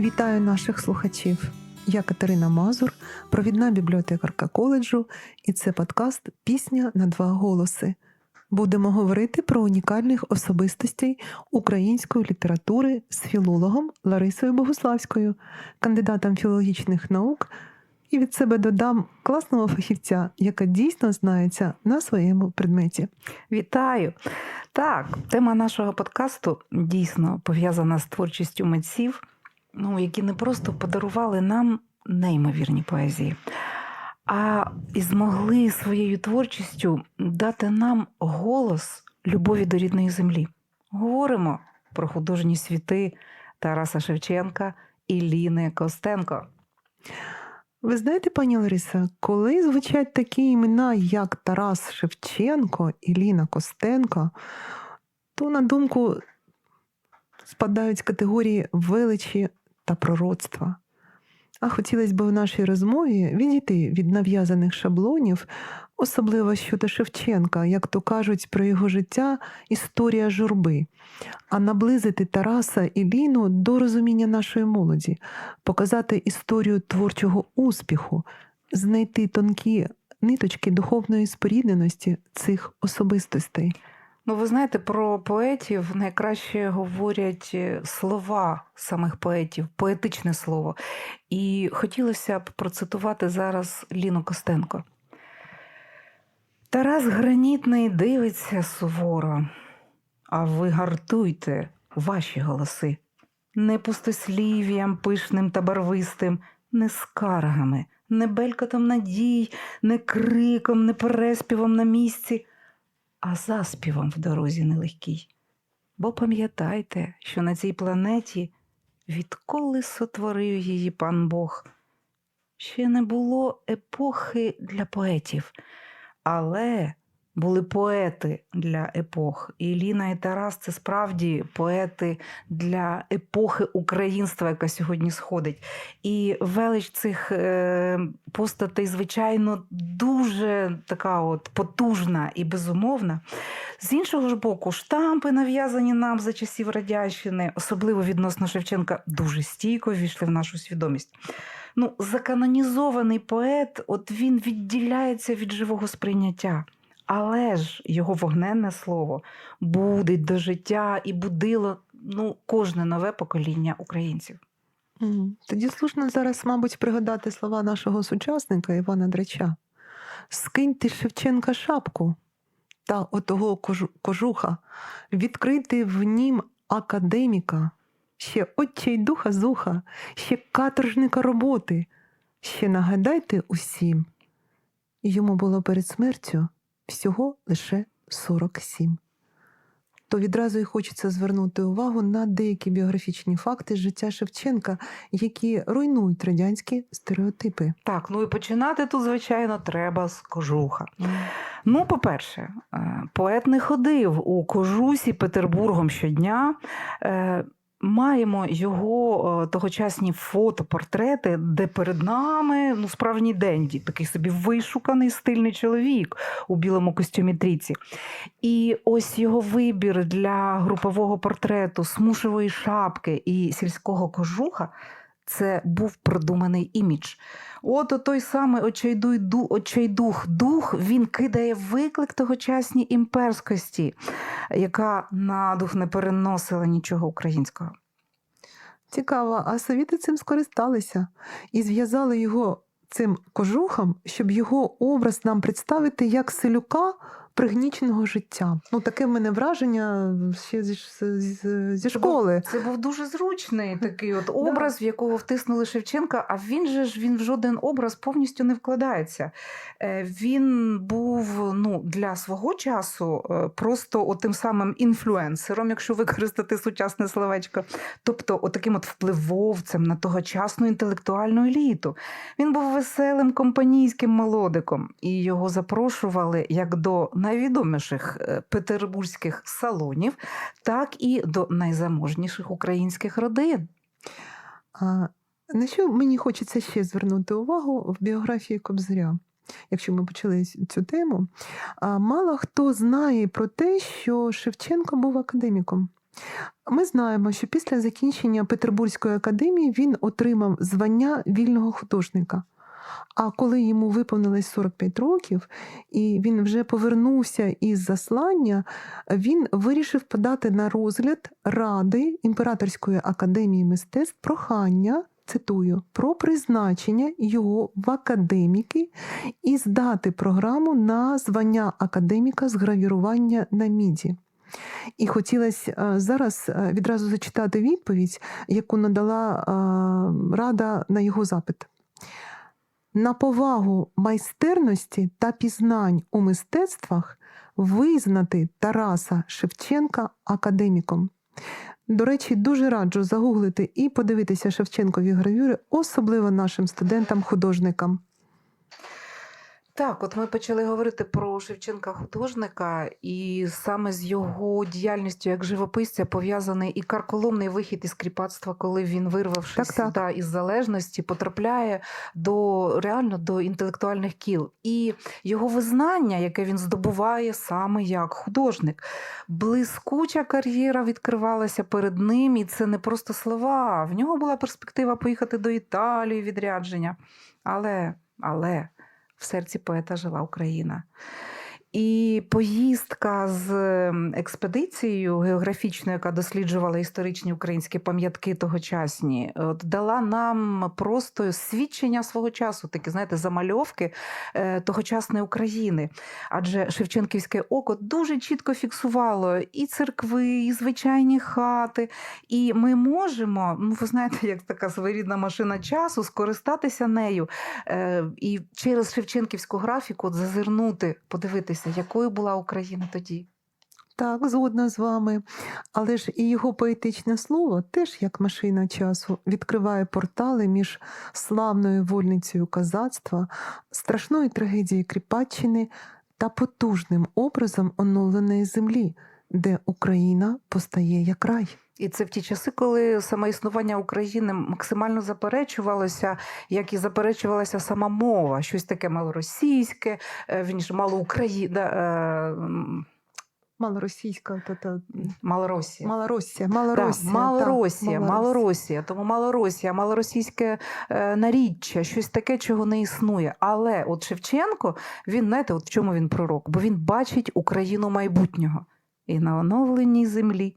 Вітаю наших слухачів. Я Катерина Мазур, провідна бібліотекарка коледжу, і це подкаст Пісня на два голоси. Будемо говорити про унікальних особистостей української літератури з філологом Ларисою Богуславською, кандидатом філологічних наук, і від себе додам класного фахівця, яка дійсно знається на своєму предметі. Вітаю! Так, тема нашого подкасту дійсно пов'язана з творчістю митців, ну, які не просто подарували нам неймовірні поезії, а і змогли своєю творчістю дати нам голос любові до рідної землі. Говоримо про художні світи Тараса Шевченка і Ліни Костенко. Ви знаєте, пані Лариса, коли звучать такі імена, як Тарас Шевченко і Ліна Костенко, то на думку спадають категорії величі та пророцтва. А хотілося б в нашій розмові відійти від нав'язаних шаблонів, особливо щодо Шевченка, як то кажуть про його життя історія журби, а наблизити Тараса і Ліну до розуміння нашої молоді, показати історію творчого успіху, знайти тонкі ниточки духовної спорідненості цих особистостей. Ну, ви знаєте, про поетів найкраще говорять е, слова самих поетів, поетичне слово. І хотілося б процитувати зараз Ліну Костенко. Тарас Гранітний дивиться суворо, а ви гартуйте ваші голоси, не пустослів'ям пишним та барвистим, не скаргами, не белькотом надій, не криком, не переспівом на місці а заспівом в дорозі нелегкій. Бо пам'ятайте, що на цій планеті, відколи сотворив її пан Бог, ще не було епохи для поетів, але були поети для епох. І Ліна і Тарас це справді поети для епохи українства, яка сьогодні сходить. І велич цих е, постатей, звичайно, дуже така от потужна і безумовна. З іншого ж боку, штампи, нав'язані нам за часів Радянщини, особливо відносно Шевченка, дуже стійко ввійшли в нашу свідомість. Ну, заканонізований поет, от він відділяється від живого сприйняття. Але ж його вогненне слово будить до життя і будило ну, кожне нове покоління українців. Тоді слушно зараз, мабуть, пригадати слова нашого сучасника Івана Драча. Скинь ти Шевченка шапку та отого кожуха, відкрити в нім академіка, ще отчайдуха зуха, ще каторжника роботи, ще нагадайте усім. Йому було перед смертю всього лише 47. То відразу і хочеться звернути увагу на деякі біографічні факти життя Шевченка, які руйнують радянські стереотипи. Так, ну і починати тут, звичайно, треба з кожуха. Ну, по-перше, е, поет не ходив у кожусі Петербургом щодня. Е, Маємо його тогочасні фотопортрети, де перед нами ну, справжній денді, такий собі вишуканий стильний чоловік у білому костюмі тріці. І ось його вибір для групового портрету, смушевої шапки і сільського кожуха це був продуманий імідж. От той самий очайдух дух він кидає виклик тогочасній імперськості, яка на дух не переносила нічого українського. Цікаво, а совіти цим скористалися і зв'язали його цим кожухом, щоб його образ нам представити як селюка пригніченого життя. Ну, таке в мене враження ще зі, зі, зі школи. Це був, це був дуже зручний такий от образ, да. в якого втиснули Шевченка, а він же ж він в жоден образ повністю не вкладається. Е, він був ну, для свого часу е, просто тим самим інфлюенсером, якщо використати сучасне словечко, тобто отаким от впливовцем на тогочасну інтелектуальну еліту. Він був веселим компанійським молодиком, і його запрошували як до найвідоміших е, петербурзьких салонів, так і до найзаможніших українських родин. На що мені хочеться ще звернути увагу в біографії Кобзаря? Якщо ми почали цю тему, мало хто знає про те, що Шевченко був академіком. Ми знаємо, що після закінчення Петербурзької академії він отримав звання вільного художника. А коли йому виповнилось 45 років, і він вже повернувся із заслання, він вирішив подати на розгляд Ради Імператорської академії мистецтв прохання, цитую, про призначення його в академіки і здати програму на звання академіка з гравірування на міді. І хотілося е, зараз е, відразу зачитати відповідь, яку надала е, Рада на його запит. На повагу майстерності та пізнань у мистецтвах визнати Тараса Шевченка академіком. До речі, дуже раджу загуглити і подивитися Шевченкові гравюри, особливо нашим студентам-художникам. Так, от ми почали говорити про Шевченка художника, і саме з його діяльністю як живописця пов'язаний і карколомний вихід із кріпацтва, коли він, вирвавшись Так, так. Із залежності, потрапляє до реально до інтелектуальних кіл. І його визнання, яке він здобуває саме як художник. Блискуча кар'єра відкривалася перед ним, і це не просто слова. В нього була перспектива поїхати до Італії відрядження. Але, але в серці поета жила Україна. І поїздка з експедицією географічною, яка досліджувала історичні українські пам'ятки тогочасні, от, дала нам просто свідчення свого часу, такі, знаєте, замальовки е, тогочасної України. Адже Шевченківське око дуже чітко фіксувало і церкви, і звичайні хати. І ми можемо, ну ви знаєте, як така своєрідна машина часу, скористатися нею е, і через Шевченківську графіку зазирнути, подивитися, якою була Україна тоді. Так, згодна з вами. Але ж і його поетичне слово, теж як машина часу, відкриває портали між славною вольницею козацтва, страшної трагедії Кріпаччини та потужним образом оновленої землі, де Україна постає як рай. І це в ті часи, коли саме існування України максимально заперечувалося, як і заперечувалася сама мова, щось таке малоросійське, е, вірніше, малоукраїна, е, Малоросійська, та, та, Малоросія. Малоросія, Малоросія. Малоросія, так, Малоросія, тому Малоросія, малоросійське е, наріччя, щось таке, чого не існує. Але от Шевченко, він знаєте, от в чому він пророк? Бо він бачить Україну майбутнього. І на оновленій землі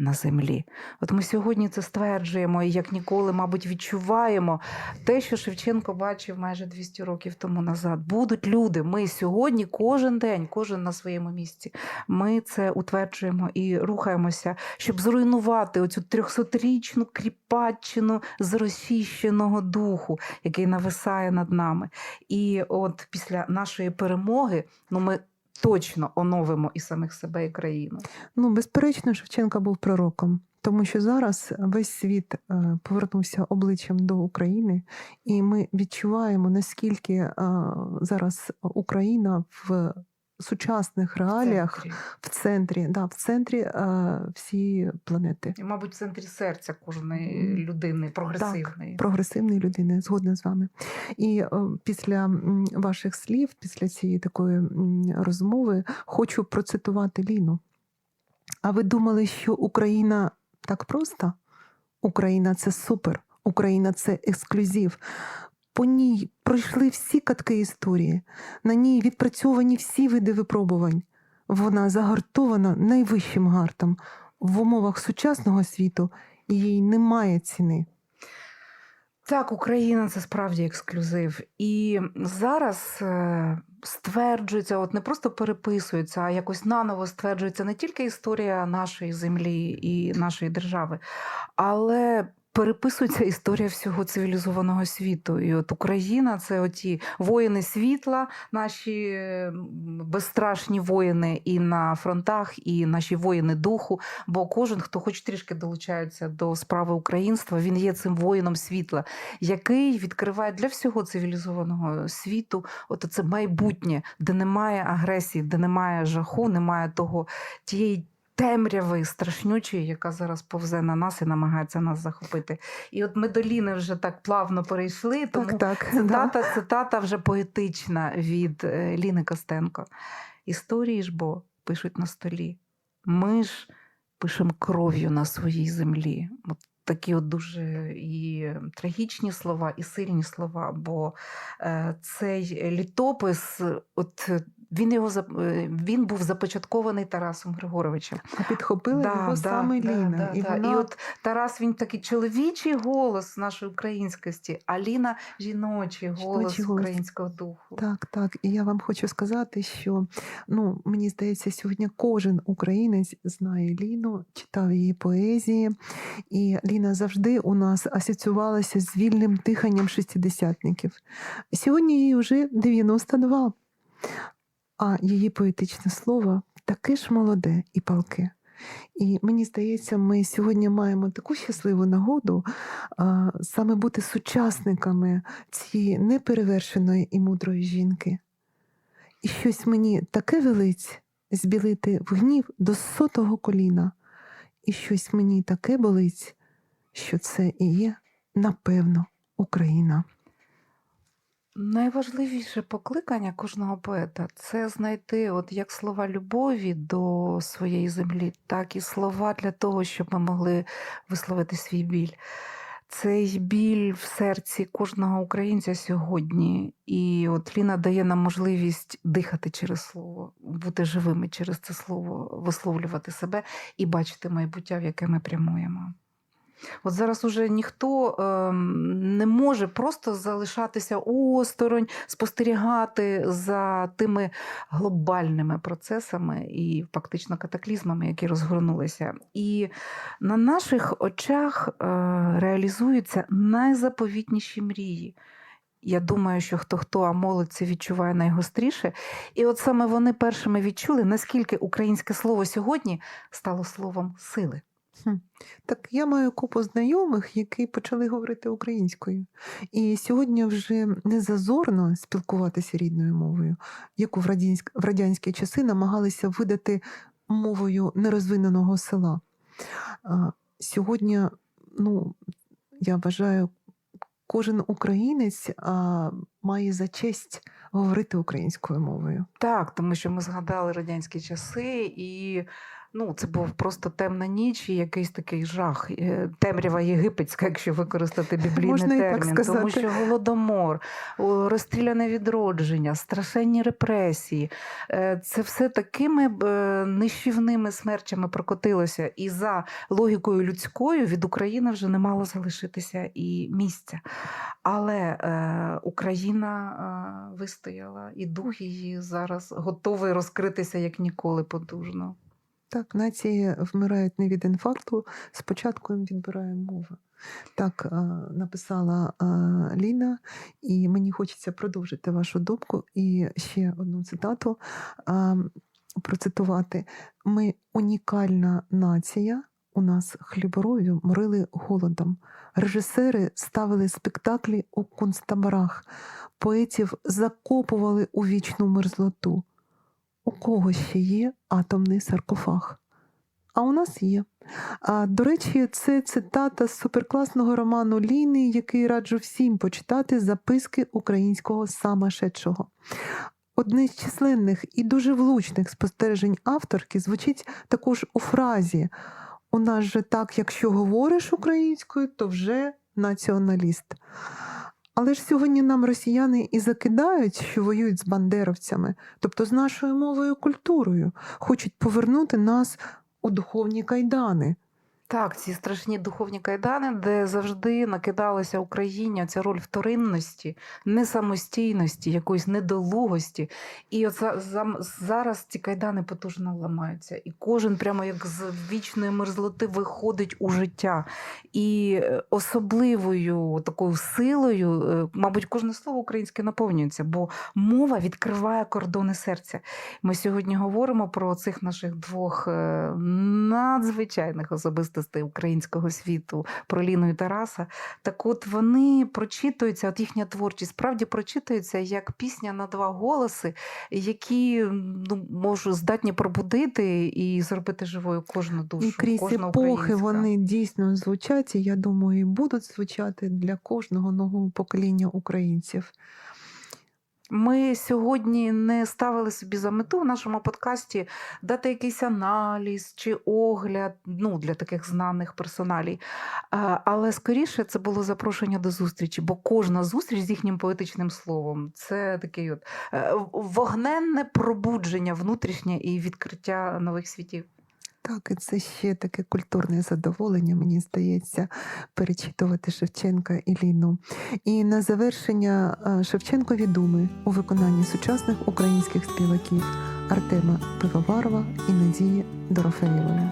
на землі. От ми сьогодні це стверджуємо і як ніколи, мабуть, відчуваємо те, що Шевченко бачив майже 200 років тому назад. Будуть люди. Ми сьогодні, кожен день, кожен на своєму місці. Ми це утверджуємо і рухаємося, щоб зруйнувати оцю трьохсотрічну кріпаччину зросійщеного духу, який нависає над нами. І от після нашої перемоги, ну ми. Точно оновимо і самих себе, і країну. Ну, безперечно, Шевченка був пророком, тому що зараз весь світ е, повернувся обличчям до України, і ми відчуваємо, наскільки е, зараз Україна в сучасних реаліях Центрі. в центрі, да, в центрі е, всієї планети. І, мабуть, в центрі серця кожної людини, прогресивної. Прогресивної людини, згодна з вами. І е, після ваших слів, після цієї такої розмови, хочу процитувати Ліну. А ви думали, що Україна так просто? Україна це супер, Україна це ексклюзив. По ній пройшли всі катки історії, на ній відпрацьовані всі види випробувань. Вона загартована найвищим гартом. В умовах сучасного світу їй немає ціни. Так, Україна це справді ексклюзив. І зараз е, стверджується, от не просто переписується, а якось наново стверджується не тільки історія нашої землі і нашої держави, але переписується історія всього цивілізованого світу. І от Україна це оті воїни світла, наші безстрашні воїни і на фронтах, і наші воїни духу. Бо кожен, хто хоч трішки долучається до справи українства, він є цим воїном світла, який відкриває для всього цивілізованого світу от це майбутнє, де немає агресії, де немає жаху, немає того тієї. Темряви страшнючої, яка зараз повзе на нас і намагається нас захопити. І от ми до Ліни вже так плавно перейшли, тому Так, так. да. цитата, цитата вже поетична від е, Ліни Костенко. Історії ж бо пишуть на столі. Ми ж пишемо кров'ю на своїй землі. От такі от дуже і трагічні слова, і сильні слова. Бо е, цей літопис, от він його е, він був започаткований Тарасом Григоровичем. А підхопила його саме Ліна. Да, і да. вона і от Тарас він такий чоловічий голос нашої українськості, а Ліна жіночий голос Жіночий голос. українського духу. Так, так. І я вам хочу сказати, що ну, мені здається, сьогодні кожен українець знає Ліну, читав її поезії. І Ліна завжди у нас асоціювалася з вільним диханням шістдесятників. Сьогодні їй вже 92. А її поетичне слово таке ж молоде і палке. І мені здається, ми сьогодні маємо таку щасливу нагоду а, саме бути сучасниками цієї неперевершеної і мудрої жінки. І щось мені таке велить збілити в гнів до сотого коліна, і щось мені таке болить, що це і є, напевно, Україна. Найважливіше покликання кожного поета це знайти от як слова любові до своєї землі, так і слова для того, щоб ми могли висловити свій біль. Цей біль в серці кожного українця сьогодні. І от Ліна дає нам можливість дихати через слово, бути живими через це слово, висловлювати себе і бачити майбуття, в яке ми прямуємо. От зараз уже ніхто ем, не може просто залишатися осторонь, спостерігати за тими глобальними процесами і фактично катаклізмами, які розгорнулися. І на наших очах е, реалізуються найзаповітніші мрії. Я думаю, що хто хто, а молодь відчуває найгостріше. І от саме вони першими відчули, наскільки українське слово сьогодні стало словом сили. Так я маю купу знайомих, які почали говорити українською. І сьогодні вже не зазорно спілкуватися рідною мовою, яку в радянськ... в радянські часи намагалися видати мовою нерозвиненого села. А, Сьогодні, ну, я вважаю, кожен українець а, має за честь говорити українською мовою. Так, тому що ми згадали радянські часи, і ну, це був просто темна ніч і якийсь такий жах, е, темрява єгипетська, якщо використати біблійний Можна і так термін. сказати. Тому що голодомор, розстріляне відродження, страшенні репресії. Е, Це все такими е, нищівними смерчами прокотилося. І за логікою людською від України вже не мало залишитися і місця. Але Україна вистояла, і дух її зараз готовий розкритися як ніколи потужно. Так, нації вмирають не від інфаркту, спочатку їм відбирає мова. Так написала Ліна, і мені хочеться продовжити вашу думку і ще одну цитату процитувати. Ми унікальна нація. У нас хліборові морили голодом. Режисери ставили спектаклі у концтаборах, поетів закопували у вічну мерзлоту. У кого ще є атомний саркофаг? А у нас є. А, до речі, це цитата з суперкласного роману Ліни, який раджу всім почитати записки українського самошедшого. Одне з численних і дуже влучних спостережень авторки звучить також у фразі: У нас же так, якщо говориш українською, то вже націоналіст. Але ж сьогодні нам росіяни і закидають, що воюють з бандеровцями, тобто з нашою мовою культурою, хочуть повернути нас у духовні кайдани. Так, ці страшні духовні кайдани, де завжди накидалася Україні ця роль вторинності, несамостійності, якоїсь недолугості. І от за- за- зараз ці кайдани потужно ламаються. І кожен прямо як з вічної мерзлоти виходить у життя. І е, особливою такою силою, е, мабуть, кожне слово українське наповнюється, бо мова відкриває кордони серця. Ми сьогодні говоримо про цих наших двох е, надзвичайних особистостей. Особистостей українського світу про Ліну і Тараса. Так от вони прочитуються, от їхня творчість справді прочитується як пісня на два голоси, які ну, можуть здатні пробудити і зробити живою кожну душу. І крізь кожну епохи вони дійсно звучать, і я думаю, і будуть звучати для кожного нового покоління українців. Ми сьогодні не ставили собі за мету в нашому подкасті дати якийсь аналіз чи огляд ну, для таких знаних персоналій. Але скоріше це було запрошення до зустрічі, бо кожна зустріч з їхнім поетичним словом це таке от е, вогненне пробудження внутрішнє і відкриття нових світів. Так, і це ще таке культурне задоволення, мені здається, перечитувати Шевченка і Ліну. І на завершення Шевченкові думи у виконанні сучасних українських співаків Артема Пивоварова і Надії Дорофеєвої.